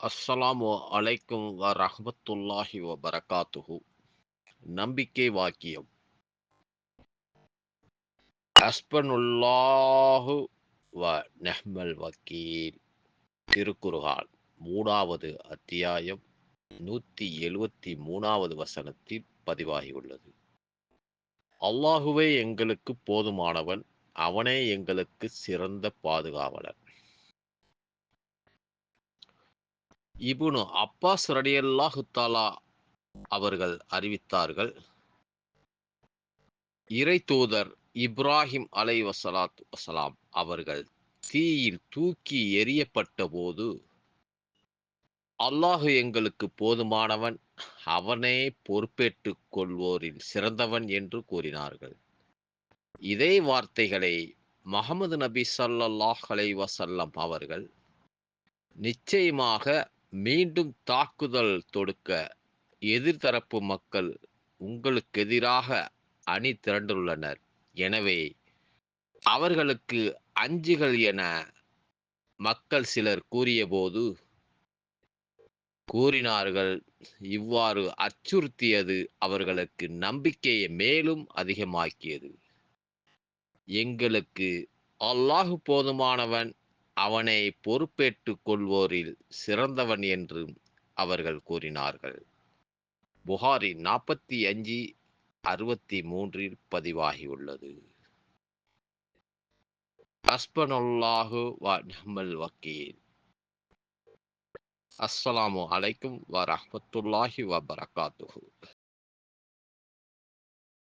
அஸ்ஸலாமு அலைக்கும் வ ரஹமத்துல்லாஹி வ பரகாத்துஹு நம்பிக்கை வாக்கியம். அஸ்பனுல்லாஹு வ நெஹ்மல் வக்கீல். திருக்குறுகால் மூணாவது அத்தியாயம் நூத்தி எழுவத்தி மூணாவது வசனத்தில் பதிவாகியுள்ளது. அல்லாஹுவே எங்களுக்கு போதுமானவன் அவனே எங்களுக்கு சிறந்த பாதுகாவலன். இபுனு அப்பாஸ் ரடியல்லாஹு தாலா அவர்கள் அறிவித்தார்கள். இறை தூதர் இப்ராஹிம் அலை வசலாத் வசலாம் அவர்கள் தீயில் தூக்கி எரியப்பட்ட போது அல்லாஹு எங்களுக்கு போதுமானவன் அவனே பொறுப்பேற்றுக் கொள்வோரில் சிறந்தவன் என்று கூறினார்கள். இதே வார்த்தைகளை முகமது நபி சல்லாஹ் அலை வசல்லம் அவர்கள் நிச்சயமாக மீண்டும் தாக்குதல் தொடுக்க எதிர்தரப்பு மக்கள் உங்களுக்கு எதிராக அணி திரண்டுள்ளனர். எனவே அவர்களுக்கு அஞ்சுகள் என மக்கள் சிலர் கூறியபோது கூறினார்கள் இவ்வாறு அச்சுறுத்தியது அவர்களுக்கு நம்பிக்கையை மேலும் அதிகமாக்கியது. எங்களுக்கு அல்லாஹு போதுமானவன் அவனை பொறுப்பேற்றுக் கொள்வோரில் சிறந்தவன் என்று அவர்கள் கூறினார்கள். புகாரி நாற்பத்தி அஞ்சு அறுபத்தி மூன்றில் பதிவாகியுள்ளது. அஸ்பனுல்லாஹு வ வக்கீல். அஸ்ஸலாமு அலைக்கும் வ ரஹ்மத்துல்லாஹி வ